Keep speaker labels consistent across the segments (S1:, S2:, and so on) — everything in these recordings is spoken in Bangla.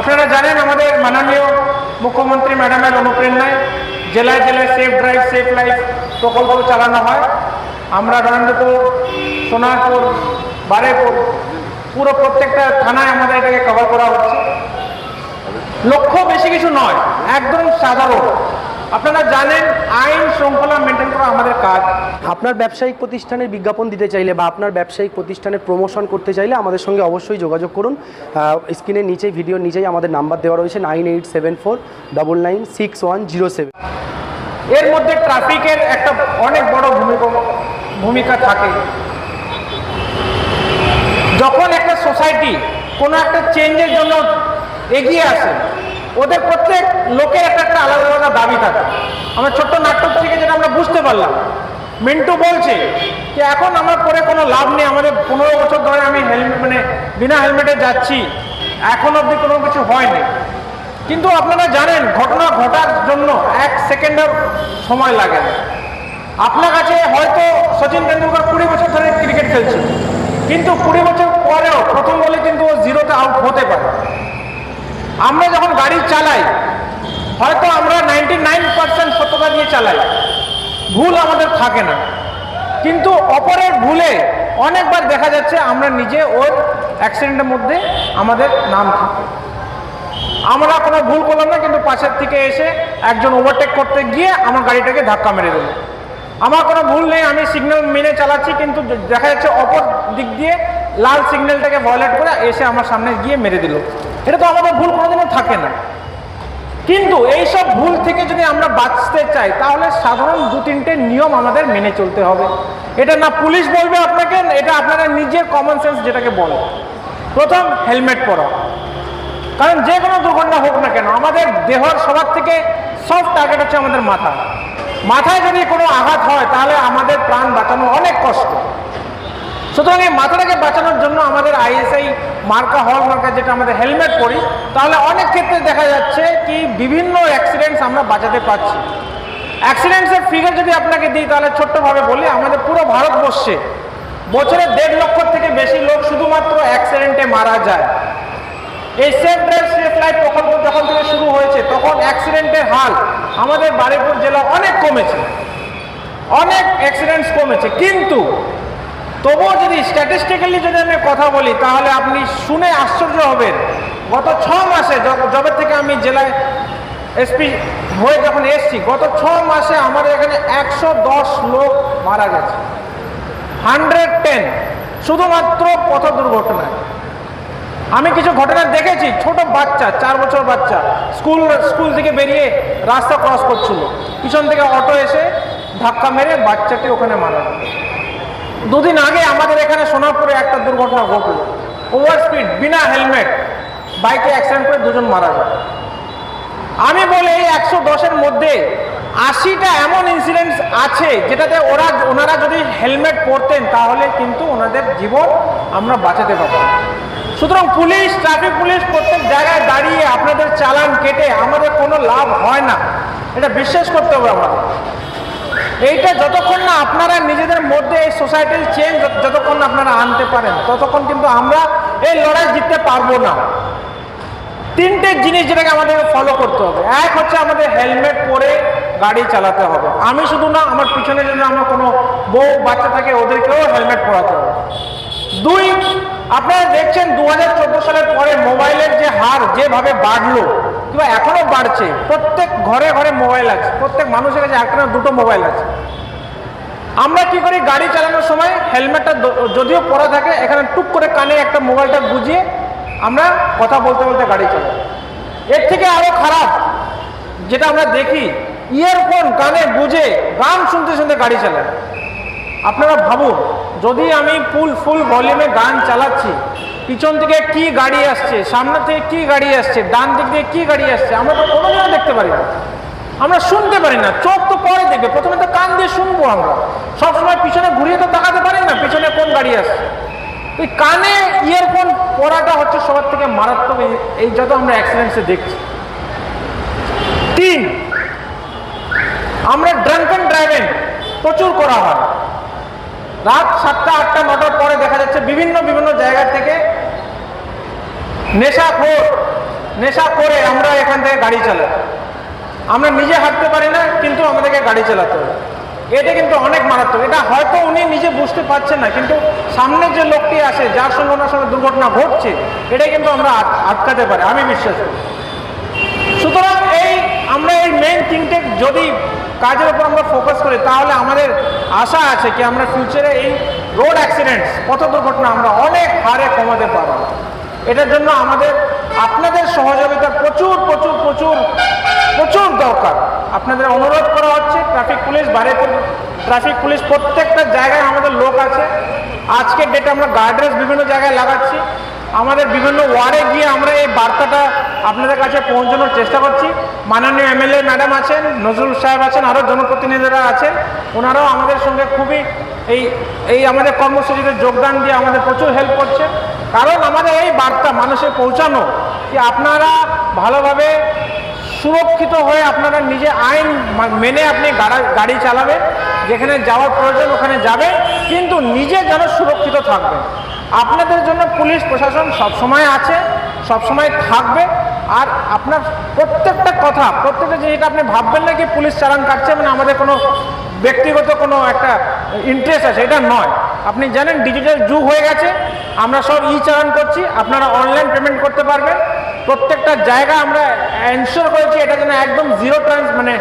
S1: আপনারা জানেন আমাদের মাননীয় মুখ্যমন্ত্রী ম্যাডামের অনুপ্রেরণায় জেলায় জেলায় সেফ ড্রাইভ সেফ লাইফ প্রকল্প চালানো হয়। আমরা রণদেপুর সোনারপুর, বারেপুর, পুরো প্রত্যেকটা থানায় আমাদের এটাকে কভার করা হচ্ছে। লক্ষ্য বেশি কিছু নয়, একদম সাধারণ। আপনারা জানেন আইন শৃঙ্খলা মেনটেন করা আমাদের কাজ।
S2: আপনার ব্যবসায়িক প্রতিষ্ঠানের বিজ্ঞাপন দিতে চাইলে বা আপনার ব্যবসায়িক প্রতিষ্ঠানের প্রমোশন করতে চাইলে আমাদের সঙ্গে অবশ্যই যোগাযোগ করুন। স্ক্রিনের নিচেই ভিডিওর নিচেই আমাদের নাম্বার দেওয়া রয়েছে nine eight seven four double nine six one zero seven
S1: এর মধ্যে ট্রাফিকের একটা অনেক বড় ভূমিকা ভূমিকা থাকে। যখন একটা সোসাইটি কোনো একটা চেঞ্জের জন্য এগিয়ে আসে ওদের প্রত্যেক লোকের একটা একটা আলাদা আলাদা দাবি থাকে। আমরা ছোট্ট নাটক থেকে যেটা আমরা বুঝতে পারলাম। মিন্টু বলছে যে এখন আমার পরে কোনো লাভ নেই, আমাদের পনেরো বছর ধরে আমি হেলমেট মানে বিনা হেলমেটে যাচ্ছি। এখন অবধি কোনো কিছু হয়নি। কিন্তু আপনারা জানেন, ঘটনা ঘটার জন্য এক সেকেন্ডের সময় লাগে আপনার কাছে হয়তো সচিন তেন্ডুলকর কুড়ি বছর ধরে ক্রিকেট খেলছে। কিন্তু কুড়ি বছর পরেও প্রথম বলে কিন্তু ও জিরোতে আউট হতে পারে। আমরা যখন গাড়ি চালাই, হয়তো আমরা নাইনটি নাইন পার্সেন্ট সত্যতা দিয়ে চালাই। ভুল আমাদের থাকে না। কিন্তু অপরের ভুলে অনেকবার দেখা যাচ্ছে আমরা নিজে ওর অ্যাক্সিডেন্টের মধ্যে আমাদের নাম থাকে। আমরা কোনো ভুল করলাম না, কিন্তু পাশের থেকে এসে একজন ওভারটেক করতে গিয়ে আমার গাড়িটাকে ধাক্কা মেরে দিল। আমার কোনো ভুল নেই, আমি সিগন্যাল মেনে চালাচ্ছি, কিন্তু দেখা যাচ্ছে অপর দিক দিয়ে লাল সিগন্যালটাকে ভয়লেট করে এসে আমার সামনে গিয়ে মেরে দিল। এটা তো আমাদের ভুল কোনোদিনও থাকে না। কিন্তু এই সব ভুল থেকে যদি আমরা বাঁচতে চাই, তাহলে সাধারণ দু তিনটে নিয়ম আমাদের মেনে চলতে হবে। এটা না পুলিশ বলবে আপনাকে, এটা আপনারা নিজের কমন সেন্স যেটাকে বলে। প্রথম, হেলমেট পরা। কারণ যে কোনো দুর্ঘটনা হোক না কেন, আমাদের দেহর সবার থেকে সব টার্গেট হচ্ছে আমাদের মাথা। মাথায় যদি কোনো আঘাত হয়, তাহলে আমাদের প্রাণ বাঁচানো অনেক কষ্ট। সুতরাং এই মাথাটাকে বাঁচানোর জন্য আমাদের আইএসআই মার্কা, হল মার্কা যেটা আমাদের হেলমেট পরি, তাহলে অনেক ক্ষেত্রে দেখা যাচ্ছে কি বিভিন্ন অ্যাক্সিডেন্টস আমরা বাঁচাতে পারছি। অ্যাক্সিডেন্টসের ফিগার যদি আপনাকে দিই, তাহলে ছোট্টভাবে বলি, আমাদের পুরো ভারতবর্ষে বছরে দেড় লক্ষ থেকে বেশি লোক শুধুমাত্র অ্যাক্সিডেন্টে মারা যায়। এই সেফ ড্রাইভ সেফ লাইফ প্রকল্প যখন থেকে শুরু হয়েছে, তখন অ্যাক্সিডেন্টের হাল আমাদের বারুইপুর জেলা অনেক কমেছে। অনেক অ্যাক্সিডেন্টস কমেছে। কিন্তু তবুও যদি স্ট্যাটিস্টিক্যালি যদি আমি কথা বলি, তাহলে আপনি শুনে আশ্চর্য হবেন। গত ছ মাসে যবে থেকে আমি জেলায় এসপি হয়ে যখন এসছি, গত ছ মাসে আমাদের এখানে একশো দশ লোক মারা গেছে। Hundred ten. শুধুমাত্র পথ দুর্ঘটনায় আমি কিছু ঘটনা দেখেছি, ছোট বাচ্চা, চার বছর বাচ্চা, স্কুল স্কুল থেকে বেরিয়ে রাস্তা ক্রস করছিল। পিছন থেকে অটো এসে ধাক্কা মেরে বাচ্চাটি ওখানে মারা দুদিন আগে আমাদের এখানে সোনারপুরে একটা দুর্ঘটনা ঘটল। ওভার স্পিড বিনা হেলমেট, বাইকে অ্যাক্সিডেন্ট করে দুজন মারা যায়। আমি বলি এই একশো দশের মধ্যে আশিটা এমন ইনসিডেন্টস আছে যেটাতে ওরা, ওনারা যদি হেলমেট পরতেন তাহলে কিন্তু ওনাদের জীবন আমরা বাঁচাতে পারতাম। সুতরাং পুলিশ ট্রাফিক পুলিশ প্রত্যেক জায়গায় দাঁড়িয়ে আপনাদের চালান কেটে আমাদের কোনো লাভ হয় না। এটা বিশ্বাস করতে হবে আমাদের। এইটা যতক্ষণ না আপনারা নিজেদের মধ্যে এই সোসাইটির চেঞ্জ যতক্ষণ না আপনারা আনতে পারেন, ততক্ষণ কিন্তু আমরা এই লড়াই জিততে পারব না। তিনটে জিনিস যেটাকে আমাদের ফলো করতে হবে। এক হচ্ছে আমাদের হেলমেট পরে গাড়ি চালাতে হবে। আমি শুধু না, আমার পিছনে যদি আমার কোনো বউ, বাচ্চা থাকে, ওদেরকেও হেলমেট পরাতে হবে। দুই, আপনারা দেখছেন দু হাজার চোদ্দ সালের পরে মোবাইলের যে হার যেভাবে বাড়লো কিংবা এখনও বাড়ছে, প্রত্যেক ঘরে ঘরে মোবাইল আছে, প্রত্যেক মানুষের কাছে একটা না দুটো মোবাইল আছে। আমরা কি করি, গাড়ি চালানোর সময় হেলমেটটা যদিও পরা থাকে, এখানে টুক করে কানে একটা মোবাইলটা বুঝিয়ে আমরা কথা বলতে বলতে গাড়ি চালাই। এর থেকে আরও খারাপ, যেটা আমরা দেখি ইয়ারফোন কানে গুজে গান শুনতে শুনতে গাড়ি চালায়। আপনারা ভাবুন, যদি আমি ফুল ফুল ভলিউমে গান চালাচ্ছি পিছন থেকে কি গাড়ি আসছে, সামনে থেকে কি গাড়ি আসছে, ডান দিক দিয়ে কি গাড়ি আসছে, আমরা তো কোনোদিনও দেখতে পারি না। আমরা শুনতে পারি না, চোখ তো পরে দেখবে, প্রথমে তো কান দিয়ে শুনব আমরা। সবসময় পিছনে ঘুরিয়ে তো তাকাতে পারি না, পিছনে কোন গাড়ি আসছে। এই কানে ইয়ারফোন পরাটা হচ্ছে সবার থেকে মারাত্মক, এই- যত আমরা অ্যাক্সিডেন্টসে দেখছি। তিন, আমরা ড্রাঙ্কন ড্রাইভিং প্রচুর করা হয়। রাত সাতটা, আটটা, নটার পরে দেখা যাচ্ছে বিভিন্ন বিভিন্ন জায়গা থেকে নেশাখোর নেশা করে আমরা এখান থেকে গাড়ি চালাই। আমরা নিজে হাঁটতে পারি না, কিন্তু আমাদেরকে গাড়ি চালাতে হবে। এটা কিন্তু অনেক মারাত্মক। এটা হয়তো উনি নিজে বুঝতে পারছেন না, কিন্তু সামনে যে লোকটি আসে যার সঙ্গে ওনার সঙ্গে দুর্ঘটনা ঘটছে, এটাই কিন্তু আমরা আটকাতে পারি, আমি বিশ্বাস করি। সুতরাং আমরা এই মেন তিনটে যদি কাজের উপর আমরা ফোকাস করি, তাহলে আমাদের আশা আছে কি আমরা ফিউচারে এই রোড অ্যাক্সিডেন্টস পথ দুর্ঘটনা আমরা অনেক হারে কমাতে পারব। এটার জন্য আমাদের, আপনাদের সহযোগিতা প্রচুর প্রচুর প্রচুর প্রচুর দরকার। আপনাদের অনুরোধ করা হচ্ছে traffic police Barepur traffic police প্রত্যেকটা জায়গায় আমাদের লোক আছে। আজকের ডেটে আমরা গার্ডরেস বিভিন্ন জায়গায় লাগাচ্ছি। আমাদের বিভিন্ন ওয়ার্ডে গিয়ে আমরা এই বার্তাটা আপনাদের কাছে পৌঁছানোর চেষ্টা করছি। মাননীয় এমএলএ ম্যাডাম আছেন, নজরুল সাহেব আছেন, আরও জনপ্রতিনিধিরা আছেন। ওনারাও আমাদের সঙ্গে খুবই এই এই আমাদের কর্মসূচিতে যোগদান দিয়ে আমাদের প্রচুর হেল্প করছে কারণ আমাদের এই বার্তা মানুষে পৌঁছানো যে আপনারা ভালোভাবে সুরক্ষিত হয়ে আপনারা নিজে আইন মেনে আপনি গাড়া- চালাবেন, যেখানে যাওয়ার প্রয়োজন ওখানে যাবে কিন্তু নিজে যেন সুরক্ষিত থাকবেন। আপনাদের জন্য পুলিশ প্রশাসন সবসময় আছে, সবসময় থাকবে। আর আপনার প্রত্যেকটা কথা, প্রত্যেকটা জিনিসটা আপনি ভাববেন না কি পুলিশ চালান কাটছে মানে আমাদের কোনো ব্যক্তিগত কোনো একটা ইন্টারেস্ট আছে, এটা নয়। আপনি জানেন ডিজিটাল যুগ হয়ে গেছে, আমরা সব ই চালান করছি, আপনারা অনলাইন পেমেন্ট করতে পারবেন। প্রত্যেকটা জায়গা আমরা এনশোর করেছি, এটা যেন একদম জিরো ট্রান্স মানে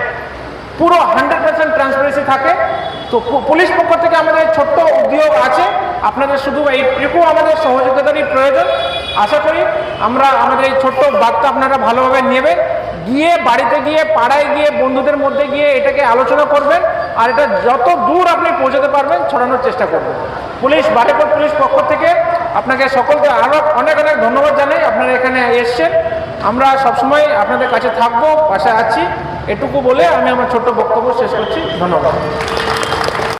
S1: পুরো হান্ড্রেড পার্সেন্ট ট্রান্সপারেন্সি থাকে। তো পুলিশ পক্ষ থেকে আমাদের ছোট্ট উদ্যোগ আছে। আপনাদের শুধু এইটুকু আমাদের সহযোগিতারই প্রয়োজন। আশা করি আমরা আমাদের এই ছোট্ট বার্তা আপনারা ভালোভাবে নেবেন। গিয়ে বাড়িতে গিয়ে, পাড়ায় গিয়ে, বন্ধুদের মধ্যে গিয়ে এটাকে আলোচনা করবেন আর এটা যত দূর আপনি পৌঁছাতে পারবেন ছড়ানোর চেষ্টা করবেন। পুলিশ, বারেপুর পুলিশ পক্ষ থেকে আপনাকে সকলকে আরও অনেক অনেক ধন্যবাদ জানাই। আপনারা এখানে এসছেন। আমরা সবসময় আপনাদের কাছে থাকব, পাশে আছি। এটুকু বলে আমি আমার ছোট্ট বক্তব্য শেষ করছি। ধন্যবাদ।